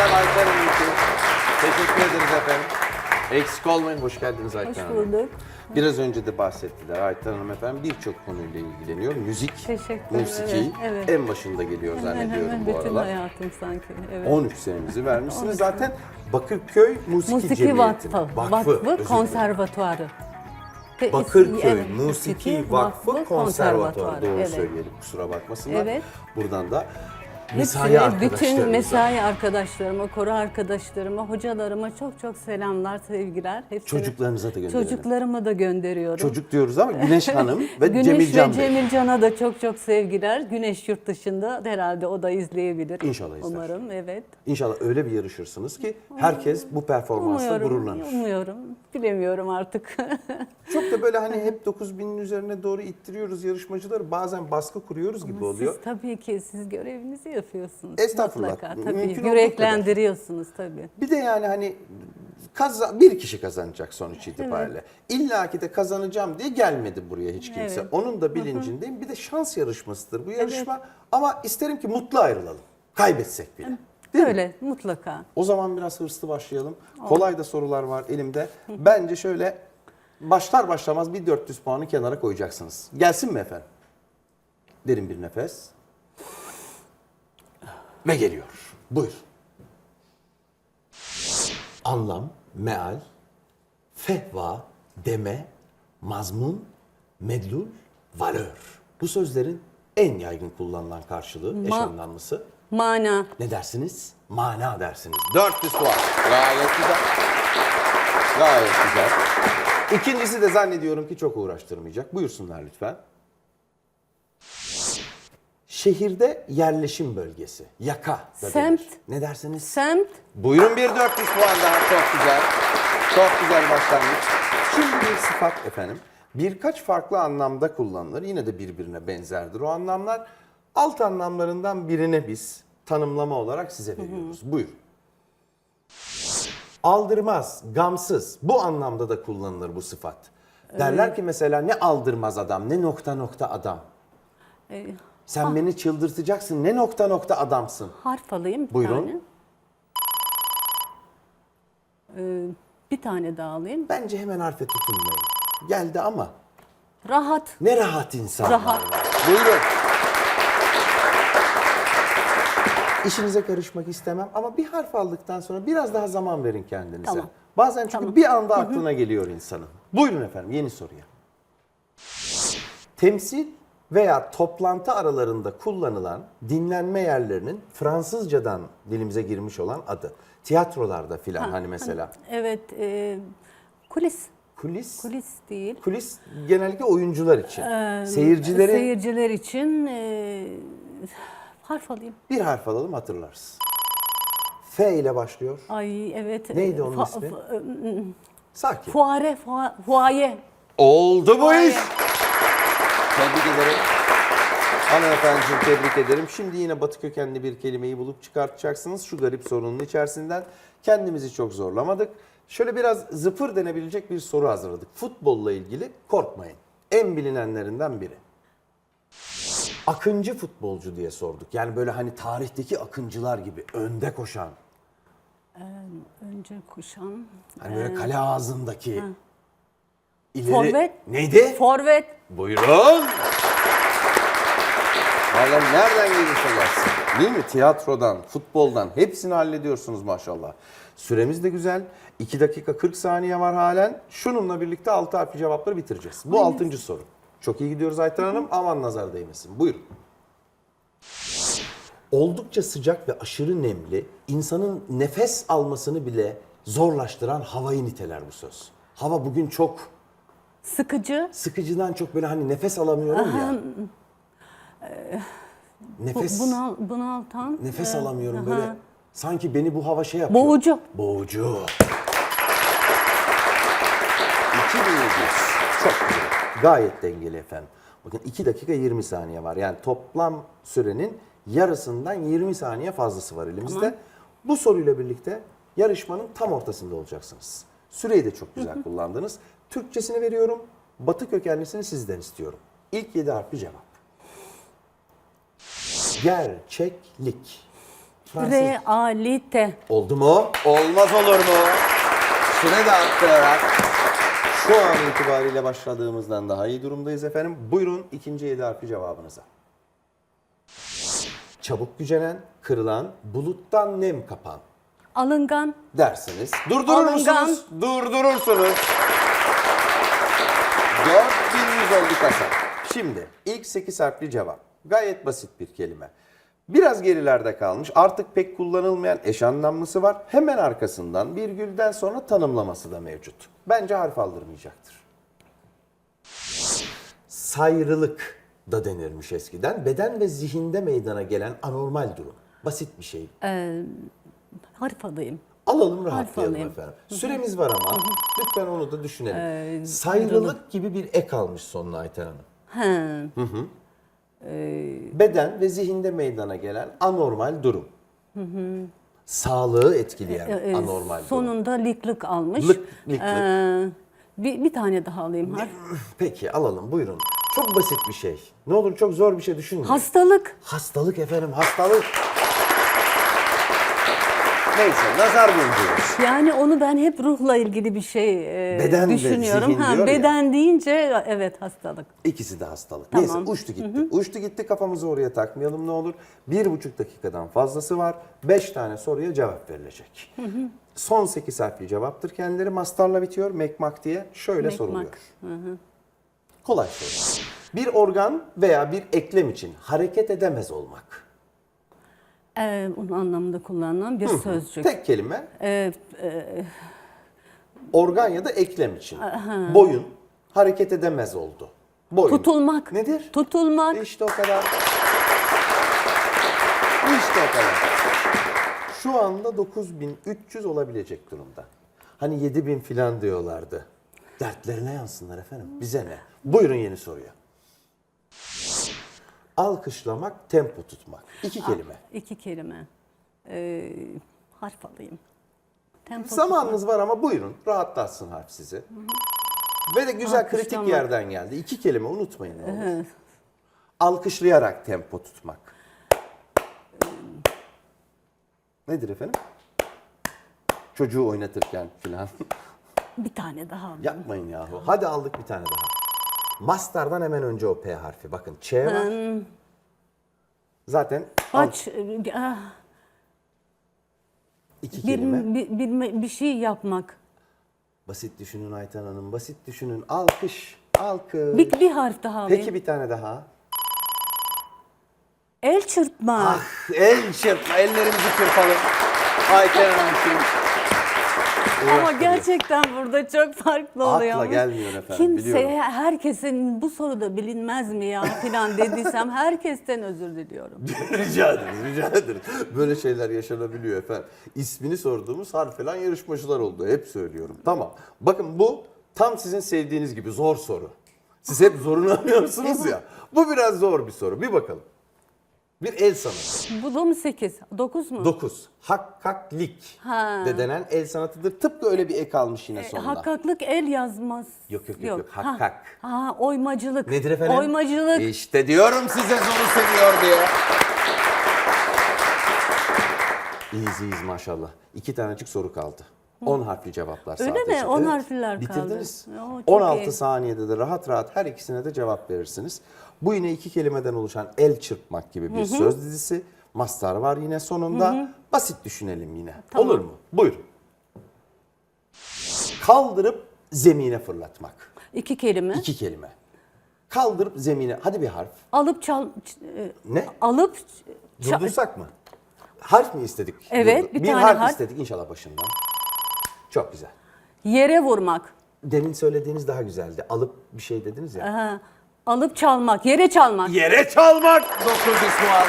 Efendim Ayten Hanım için. Teşekkür ederiz efendim. Eksik olmayın. Hoş geldiniz Ayten Hoş Hanım. bulduk. Biraz önce de bahsettiler. Ayten Hanım efendim birçok konuyla ilgileniyor. Müzik, Teşekkür musiki evet, evet. en başında geliyor zannediyorum hemen bu bütün aralar. hayatım sanki. Evet. 13 senenizi vermişsiniz. Zaten Bakırköy Musiki, Musiki Cemiyeti'nin Vakfı, vakfı, Vakfı, özür dilerim. Konservatuarı. Ve Bakırköy evet, Musiki Vakfı Konservatuarı. Doğru evet. söyleyelim kusura bakmasınlar. Evet. Buradan da mesai Hepsine, arkadaşlarımıza. bütün mesai arkadaşlarıma, koro arkadaşlarıma, hocalarıma çok çok selamlar, sevgiler. Hepsine, Çocuklarınıza da gönderelim. Çocuklarıma da gönderiyorum. Çocuk diyoruz ama Güneş Hanım ve Güneş Cemilcan ve Bey. Cemilcan'a da çok çok sevgiler. Güneş yurt dışında herhalde o da izleyebilir. İnşallah izler. Umarım evet. İnşallah öyle bir yarışırsınız ki herkes bu performansla Umuyorum, gururlanır. umuyorum. Bilemiyorum artık. Çok da böyle hani hep 9000'in üzerine doğru ittiriyoruz yarışmacıları. Bazen baskı kuruyoruz gibi oluyor. Siz tabii ki siz görevinizi yapıyorsunuz. Estağfurullah. Mutlaka. Mümkün Tabii olduğu yüreklendiriyorsunuz tabii. Bir de yani hani kazan, bir kişi kazanacak sonuç itibariyle. İlla ki de kazanacağım diye gelmedi buraya hiç kimse. Evet. Onun da bilincindeyim. Bir de şans yarışmasıdır bu yarışma. Ama isterim ki mutlu ayrılalım. Kaybetsek bile. Değil mi? Öyle mutlaka. O zaman biraz hırslı başlayalım. Kolay da sorular var elimde. Bence şöyle başlar başlamaz bir 400 puanı kenara koyacaksınız. Gelsin mi efendim? Derin bir nefes. Ve geliyor. Buyur. Anlam, meal, fehva, deme, mazmun, medlul, valör. Bu sözlerin en yaygın kullanılan karşılığı, eş Ma- anlamlısı. Mana. Ne dersiniz? Mana dersiniz. 400 puan. Gayet güzel. Gayet güzel. İkincisi de zannediyorum ki çok uğraştırmayacak. Buyursunlar lütfen. Şehirde yerleşim bölgesi. Yaka da Semt. denir. Ne dersiniz? Semt. Buyurun bir 400 puan daha. Çok güzel. Çok güzel başlangıç. Şimdi bir sıfat efendim. Birkaç farklı anlamda kullanılır. Yine de birbirine benzerdir o anlamlar. Alt anlamlarından birini biz tanımlama olarak size veriyoruz. Buyurun. Aldırmaz, gamsız. Bu anlamda da kullanılır bu sıfat. Derler ki mesela ne aldırmaz adam, ne nokta nokta adam. e, Sen beni çıldırtacaksın, ne nokta nokta adamsın. harf alayım bir Buyurun. tane. Ee, bir tane daha alayım. Bence hemen harfe tutunmayın. Geldi ama Rahat. ne rahat insanlar Rahat. var. Buyurun. İşinize karışmak istemem ama bir harf aldıktan sonra biraz daha zaman verin kendinize. Tamam. Bazen çünkü Tamam. bir anda aklına geliyor insanın. Buyurun efendim yeni soruya. Temsil veya toplantı aralarında kullanılan dinlenme yerlerinin Fransızcadan dilimize girmiş olan adı. Tiyatrolarda filan hani mesela. Evet. e, kulis. Kulis. Kulis değil. Kulis genellikle oyuncular için. Ee, Seyircilerin Seyirciler için e, harf alayım. bir harf alalım hatırlarız. F ile başlıyor. Ay evet. Neydi e, onun fa- ismi? fa- Sakin. Fuare, fua- fuaye. Oldu bu iş. Hanımefendiciğim tebrik ederim. Şimdi yine batı kökenli bir kelimeyi bulup çıkartacaksınız. Şu garip sorunun içerisinden kendimizi çok zorlamadık. Şöyle biraz zıpır denebilecek bir soru hazırladık. Futbolla ilgili korkmayın. En bilinenlerinden biri. Akıncı futbolcu diye sorduk. Yani böyle hani tarihteki akıncılar gibi önde koşan. Önce kuşan. Hani böyle kale ağzındaki. ileri... Forvet. Neydi? Forvet. Buyurun. Valla nereden gelirse gelsin. Değil mi? Tiyatrodan, futboldan hepsini hallediyorsunuz maşallah. Süremiz de güzel. 2 dakika 40 saniye var halen. Şununla birlikte 6 harfli cevapları bitireceğiz. Bu 6. soru. Çok iyi gidiyoruz Ayten Hanım. Aman nazar değmesin. Buyurun. Oldukça sıcak ve aşırı nemli, insanın nefes almasını bile zorlaştıran havayı niteler bu söz. Hava bugün çok Sıkıcı. sıkıcıdan çok böyle hani nefes alamıyorum ya. Bu, Nefes bunal, bunaltan. nefes e, alamıyorum aha. böyle. Sanki beni bu hava şey yapıyor. Boğucu. Boğucu. 2100. Çok güzel. Gayet dengeli efendim. Bakın 2 dakika 20 saniye var. Yani toplam sürenin yarısından 20 saniye fazlası var elimizde. Bu soruyla birlikte yarışmanın tam ortasında olacaksınız. Süreyi de çok güzel kullandınız. Türkçesini veriyorum. Batı kökenlisini sizden istiyorum. İlk 7 harfli cevap. Gerçeklik. Fransız. Realite. Oldu mu? Olmaz olur mu? Süre de arttırarak şu an itibariyle başladığımızdan daha iyi durumdayız efendim. Buyurun ikinci yedi harfli cevabınıza. Çabuk gücenen, kırılan, buluttan nem kapan Alıngan. dersiniz. Durdurur Alıngan. musunuz? Durdurursunuz. 4100 oldu kasa. Şimdi ilk 8 harfli cevap. Gayet basit bir kelime. Biraz gerilerde kalmış. Artık pek kullanılmayan eş anlamlısı var. Hemen arkasından virgülden sonra tanımlaması da mevcut. Bence harf aldırmayacaktır. Sayrılık da denirmiş eskiden. Beden ve zihinde meydana gelen anormal durum. Basit bir şey. Harf alayım. Alalım rahatlayalım alayım. efendim. Süremiz var ama lütfen onu da düşünelim. Ee, Sayrılık gibi bir ek almış sonuna Ayten Hanım. He. Beden ve zihinde meydana gelen anormal durum. Sağlığı etkileyen Ee, anormal durum. Sonunda liklik almış. Lık, liklik. Ee, bir, bir tane daha alayım harf. Peki alalım buyurun. Çok basit bir şey. Ne olur çok zor bir şey düşünmeyin. Hastalık. hastalık efendim hastalık. Neyse nazar boncuğu. Yani onu ben hep ruhla ilgili bir şey e, Beden ve düşünüyorum. zihin ha, diyor ya. beden deyince evet hastalık. İkisi de hastalık. Tamam. Neyse uçtu gitti. Uçtu gitti kafamızı oraya takmayalım ne olur. Bir buçuk dakikadan fazlası var. Beş tane soruya cevap verilecek. Son sekiz harfli cevaptır kendileri. Mastarla bitiyor. Mekmak diye şöyle Mekmak. soruluyor. Kolay soru. Bir organ veya bir eklem için hareket edemez olmak. Ee, onun anlamında kullanılan bir sözcük. Tek kelime Ee, organ ya da eklem için. Boyun hareket edemez oldu. Boyun. tutulmak. Nedir? Tutulmak. İşte o kadar. İşte o kadar. Şu anda 9300 olabilecek durumda. Hani 7000 filan diyorlardı. Dertlerine yansınlar efendim. Bize ne? Buyurun yeni soruya. Alkışlamak, tempo tutmak. İki kelime. İki kelime. Ee, harf alayım. Tempo Zamanınız var ama buyurun. Rahatlatsın harf sizi. Ve de güzel kritik yerden geldi. İki kelime unutmayın ne olur. Alkışlayarak tempo tutmak. Nedir efendim? Çocuğu oynatırken filan. Bir tane daha. Yapmayın yahu. Hadi aldık bir tane daha. Mastardan hemen önce o P harfi. Bakın Ç var. Zaten al- Aç, e, ah, iki bir, kelime. bir, bir, bir şey yapmak. Basit düşünün Ayten Hanım. Basit düşünün. Alkış. Alkış. Bir, bir harf daha alayım. Peki bir tane daha. El çırpmak. Ah el çırpma. Ellerimizi çırpalım. Ayten Hanım'cığım. Ama gerçekten burada çok farklı Akla oluyor. gelmiyor efendim, Kimseye, biliyorum. herkesin bu soruda bilinmez mi ya filan dediysem herkesten özür diliyorum. rica ederiz, rica ederiz. Böyle şeyler yaşanabiliyor efendim. İsmini sorduğumuz harf falan yarışmacılar oldu. Hep söylüyorum. Tamam. Bakın bu tam sizin sevdiğiniz gibi zor soru. Siz hep zorunu arıyorsunuz ya. Bu biraz zor bir soru. Bir bakalım. Bir el sanatı. Bu da mı 8? 9 mu? 9. Hakkaklik Ha. de denen el sanatıdır. Tıpkı öyle bir ek almış yine E, sonuna. Hakkaklık el yazmaz. Yok, yok, yok, yok. Ha, Hakkak. Ha, oymacılık. Nedir efendim? Oymacılık. İşte diyorum size zoru seviyor diye. İyiyiz iyiyiz maşallah. İki tanecik soru kaldı. 10 harfli cevaplar Öyle sadece. mi? 10 harfliler kaldı. Bitirdiniz. Oo, çok 16 iyi. saniyede de rahat rahat her ikisine de cevap verirsiniz. Bu yine iki kelimeden oluşan el çırpmak gibi bir söz dizisi. Mastar var yine sonunda. Basit düşünelim yine. Olur mu? Buyurun. Kaldırıp zemine fırlatmak. İki kelime. İki kelime. Kaldırıp zemine. Hadi bir harf. Alıp çal... e, Ne? Alıp... Durdursak mı? Harf mi istedik? Evet, Durdur- bir bir tane harf, harf. istedik inşallah başından. Çok güzel. Yere vurmak. Demin söylediğiniz daha güzeldi. Alıp bir şey dediniz ya. Ha, alıp çalmak. Yere çalmak. Yere çalmak. 900 puan.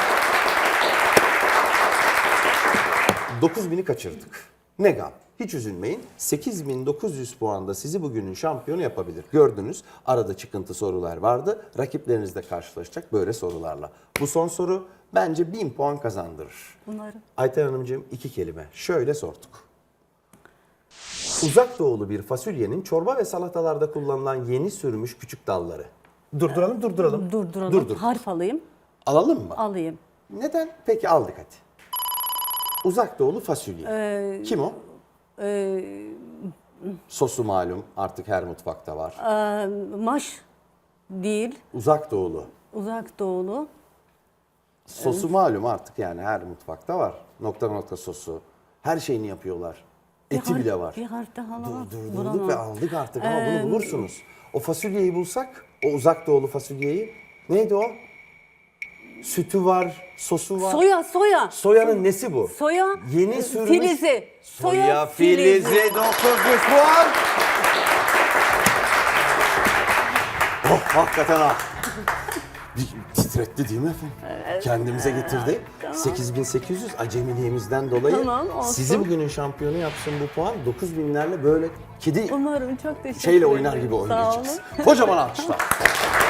9000'i kaçırdık. Ne gam. Hiç üzülmeyin. 8900 puanda sizi bugünün şampiyonu yapabilir. Gördünüz arada çıkıntı sorular vardı. Rakipleriniz de karşılaşacak böyle sorularla. Bu son soru bence 1000 puan kazandırır. Umarım. Ayten Hanımcığım iki kelime. Şöyle sorduk. Uzak doğulu bir fasulyenin çorba ve salatalarda kullanılan yeni sürmüş küçük dalları. Durduralım, durduralım. Durduralım. Durdur. Harf alayım. Alalım mı? Alayım. Neden? Peki aldık hadi. Uzak doğulu fasulye. Ee, Kim o? e, Sosu malum artık her mutfakta var. e, maş değil, Uzak doğulu. uzak doğulu. Sosu malum artık yani her mutfakta var. Nokta nokta sosu. Her şeyini yapıyorlar. Eti bile var. Bir harf daha var. Durdurduk ve aldık artık ama bunu bulursunuz. O fasulyeyi bulsak, o uzak doğulu fasulyeyi. Neydi o? Sütü var, sosu var. Soya, soya. Soyanın nesi bu? Soya Yeni e, sürmüş. filizi. Soya, filizi. 900 puan. Oh hakikaten ha. Bir titretti değil mi efendim? Kendimize getirdi. 8800 acemiliğimizden dolayı Tamam, olsun. sizi bugünün şampiyonu yapsın bu puan. 9000'lerle böyle kedi Umarım çok teşekkür şeyle ederim. oynar gibi Sağ olun. oynayacağız. Kocaman alkışlar.